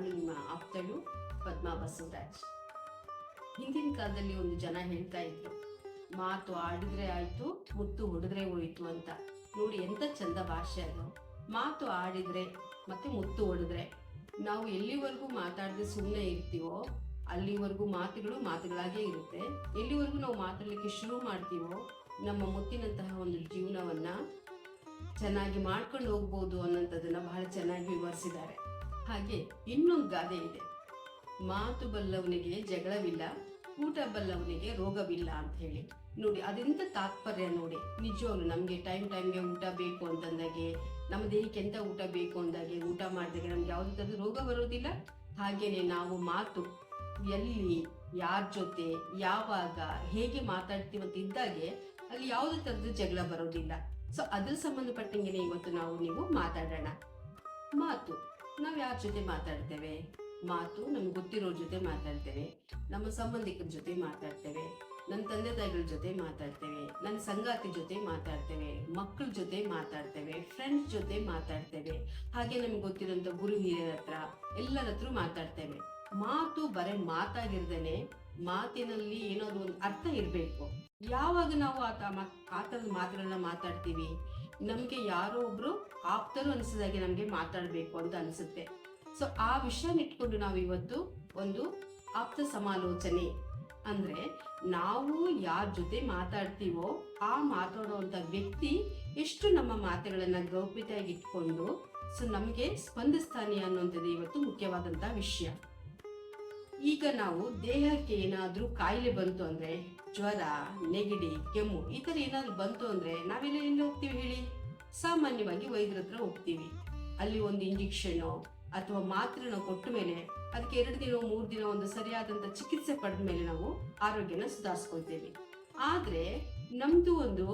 ನಾನು ನಿಮ್ಮ ಆಪ್ತಳು ಪದ್ಮಾ ಬಸವರಾಜ್. ಹಿಂದಿನ ಕಾಲದಲ್ಲಿ ಒಂದು ಜನ ಹೇಳ್ತಾ ಇದ್ರು, ಮಾತು ಆಡಿದ್ರೆ ಆಯ್ತು, ಮುತ್ತು ಹೊಡೆದ್ರೆ ಹೋಯ್ತು ಅಂತ. ನೋಡಿ ಎಂತ ಚಂದ ಭಾಷೆ ಅದು. ಮಾತು ಆಡಿದ್ರೆ ಮತ್ತೆ ಮುತ್ತು ಹೊಡೆದ್ರೆ. ನಾವು ಎಲ್ಲಿವರೆಗೂ ಮಾತಾಡದೆ ಸುಮ್ಮನೆ ಇರ್ತೀವೋ, ಅಲ್ಲಿವರೆಗೂ ಮಾತುಗಳು ಮಾತುಗಳಾಗೇ ಇರುತ್ತೆ. ಎಲ್ಲಿವರೆಗೂ ನಾವು ಮಾತಾಡಲಿಕ್ಕೆ ಶುರು ಮಾಡ್ತೀವೋ, ನಮ್ಮ ಮುತ್ತಿನಂತಹ ಒಂದು ಜೀವನವನ್ನ ಚೆನ್ನಾಗಿ ಮಾಡ್ಕೊಂಡು ಹೋಗ್ಬೋದು ಅನ್ನೋಂಥದ್ದನ್ನ ಬಹಳ ಚೆನ್ನಾಗಿ ವಿವರಿಸಿದ್ದಾರೆ. ಹಾಗೆ ಇನ್ನೊಂದು ಗಾದೆ ಇದೆ. ಮಾತು ಬಲ್ಲವನಿಗೆ ಜಗಳವಿಲ್ಲ, ಊಟ ಬಲ್ಲವನಿಗೆ ರೋಗವಿಲ್ಲ ಅಂತ ಹೇಳಿ. ನೋಡಿ, ಅದೆಂತ ತಾತ್ಪರ್ಯ ನೋಡಿ. ನಿಜವಾಗ್ಲು ನಮಗೆ ಟೈಮ್ ಟೈಮ್ಗೆ ಊಟ ಬೇಕು ಅಂತಂದಾಗೆ, ನಮ್ಮ ದೇಹಕ್ಕೆ ಎಂತ ಊಟ ಬೇಕು ಅಂದಾಗೆ ಊಟ ಮಾಡಿದಾಗ ನಮ್ಗೆ ಯಾವುದೇ ಥರದ ರೋಗ ಬರೋದಿಲ್ಲ ಹಾಗೇನೆ ನಾವು ಮಾತು, ಎಲ್ಲಿ, ಯಾರ ಜೊತೆ, ಯಾವಾಗ, ಹೇಗೆ ಮಾತಾಡ್ತೀವಿ ಅಂತ ಇದ್ದಾಗೆ ಅಲ್ಲಿ ಯಾವುದೇ ಥರದ ಜಗಳ ಬರೋದಿಲ್ಲ ಸೊ ಅದ್ರ ಸಂಬಂಧಪಟ್ಟಂಗೆ ಇವತ್ತು ನಾವು ನೀವು ಮಾತಾಡೋಣ. ಮಾತು. ನಾವು ಯಾರ ಜೊತೆ ಮಾತಾಡ್ತೇವೆ? ಮಾತು ನಮ್ಗೆ ಗೊತ್ತಿರೋರ್ ಜೊತೆ ಮಾತಾಡ್ತೇವೆ. ನಮ್ಮ ಸಂಬಂಧಿಕರ ಜೊತೆ ಮಾತಾಡ್ತೇವೆ. ನನ್ನ ತಂದೆ ತಾಯಿಗಳ ಜೊತೆ ಮಾತಾಡ್ತೇವೆ. ನನ್ನ ಸಂಗಾತಿ ಜೊತೆ ಮಾತಾಡ್ತೇವೆ. ಮಕ್ಕಳ ಜೊತೆ ಮಾತಾಡ್ತೇವೆ. ಫ್ರೆಂಡ್ಸ್ ಜೊತೆ ಮಾತಾಡ್ತೇವೆ. ಹಾಗೆ ನಮ್ಗೆ ಗೊತ್ತಿರೋಂಥ ಗುರು ಹಿರಿಯರ ಹತ್ರ ಎಲ್ಲರ ಹತ್ರ ಮಾತಾಡ್ತೇವೆ. ಮಾತು ಬರೀ ಮಾತಾಗಿರ್ದೇನೆ ಮಾತಿನಲ್ಲಿ ಏನಾದ್ರು ಒಂದು ಅರ್ಥ ಇರಬೇಕು. ಯಾವಾಗ ನಾವು ಆತ ಆ ಥರದ ಮಾತುಗಳನ್ನ ಮಾತಾಡ್ತೀವಿ? ನಮಗೆ ಯಾರೋ ಒಬ್ರು ಆಪ್ತರು ಅನಿಸಿದಾಗೆ ನಮಗೆ ಮಾತಾಡಬೇಕು ಅಂತ ಅನಿಸುತ್ತೆ. ಸೊ ಆ ವಿಷಯನ ಇಟ್ಕೊಂಡು ನಾವು ಇವತ್ತು ಒಂದು ಆಪ್ತ ಸಮಾಲೋಚನೆ. ಅಂದ್ರೆ ನಾವು ಯಾರ ಜೊತೆ ಮಾತಾಡ್ತೀವೋ ಆ ಮಾತಾಡುವಂತ ವ್ಯಕ್ತಿ ಎಷ್ಟು ನಮ್ಮ ಮಾತುಗಳನ್ನ ಗೌಪ್ಯತೆಯಾಗಿ ಇಟ್ಕೊಂಡು ಸೊ ನಮಗೆ ಸ್ಪಂದಿಸ್ತಾನೆ ಅನ್ನುವಂಥದ್ದು ಇವತ್ತು ಮುಖ್ಯವಾದಂತ ವಿಷಯ. ಈಗ ನಾವು ದೇಹಕ್ಕೆ ಏನಾದರೂ ಕಾಯಿಲೆ ಬಂತು ಅಂದ್ರೆ ಜ್ವರ, ನೆಗಡಿ, ಕೆಮ್ಮು ಈ ಥರ ಏನಾದರೂ ಬಂತು ಅಂದ್ರೆ ನಾವೆಲ್ಲ ಎಲ್ಲಿ ಹೋಗ್ತೀವಿ ಹೇಳಿ? ಸಾಮಾನ್ಯವಾಗಿ ವೈದ್ಯರ ಹತ್ರ ಹೋಗ್ತೀವಿ. ಅಲ್ಲಿ ಒಂದು ಇಂಜೆಕ್ಷನ್ ಅಥವಾ ಮಾತ್ರೆನ ಕೊಟ್ಟ ಮೇಲೆ ಅದಕ್ಕೆ ಎರಡು ದಿನ, ಮೂರು ದಿನ ಒಂದು ಸರಿಯಾದಂಥ ಚಿಕಿತ್ಸೆ ಪಡೆದ ಮೇಲೆ ನಾವು ಆರೋಗ್ಯನ ಸುಧಾರಿಸ್ಕೊಳ್ತೇವೆ. ಆದ್ರೆ ನಮ್ಮದು ಒಂದು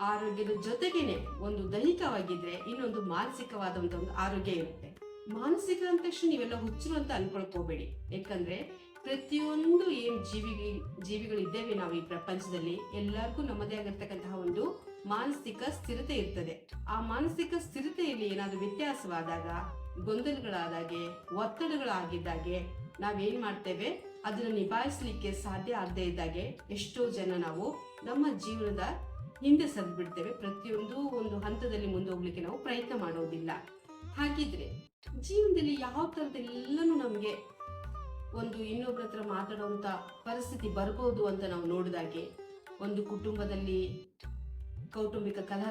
ಆರೋಗ್ಯದ ಜೊತೆಗೇನೆ ಒಂದು ದೈಹಿಕವಾಗಿದ್ರೆ ಇನ್ನೊಂದು ಮಾನಸಿಕವಾದಂತ ಒಂದು ಆರೋಗ್ಯ ಇರುತ್ತೆ. ಮಾನಸಿಕ ಅಂದ ತಕ್ಷಣ ನೀವೆಲ್ಲ ಹುಚ್ಚರು ಅಂತ ಅನ್ಕೊಳ್ಕೋಬೇಡಿ. ಯಾಕಂದ್ರೆ ಪ್ರತಿಯೊಂದು ಏನು ಜೀವಿ, ಜೀವಿಗಳಿದ್ದೇವೆ ನಾವು ಈ ಪ್ರಪಂಚದಲ್ಲಿ, ಎಲ್ಲರಿಗೂ ನಮ್ಮದೇ ಆಗಿರ್ತಕ್ಕಂತಹ ಒಂದು ಮಾನಸಿಕ ಸ್ಥಿರತೆ ಇರ್ತದೆ. ಆ ಮಾನಸಿಕ ಸ್ಥಿರತೆಯಲ್ಲಿ ಏನಾದರೂ ವ್ಯತ್ಯಾಸವಾದಾಗ, ಗೊಂದಲಗಳಾದಾಗೆ, ಒತ್ತಡಗಳಾಗಿದ್ದಾಗೆ, ನಾವೇನ್ ಮಾಡ್ತೇವೆ? ಅದನ್ನ ನಿಭಾಯಿಸಲಿಕ್ಕೆ ಸಾಧ್ಯ ಆಗದೆ ಇದ್ದಾಗೆ, ಎಷ್ಟೋ ಜನ ನಾವು ನಮ್ಮ ಜೀವನದ ಹಿಂದೆ ಸರಿದು ಬಿಡ್ತೇವೆ ಪ್ರತಿಯೊಂದು ಒಂದು ಹಂತದಲ್ಲಿ ಮುಂದೆ ಹೋಗ್ಲಿಕ್ಕೆ ನಾವು ಪ್ರಯತ್ನ ಮಾಡೋದಿಲ್ಲ. ಹಾಗಿದ್ರೆ ಜೀವನದಲ್ಲಿ ಯಾವ ಥರದ್ದೆಲ್ಲನೂ ನಮಗೆ ಒಂದು ಇನ್ನೊಬ್ಬರ ಹತ್ರ ಮಾತಾಡುವಂತ ಪರಿಸ್ಥಿತಿ ಬರ್ಬೋದು ಅಂತ ನಾವು ನೋಡಿದಾಗೆ. ಒಂದು ಕುಟುಂಬದಲ್ಲಿ ಕೌಟುಂಬಿಕ ಕಲಹ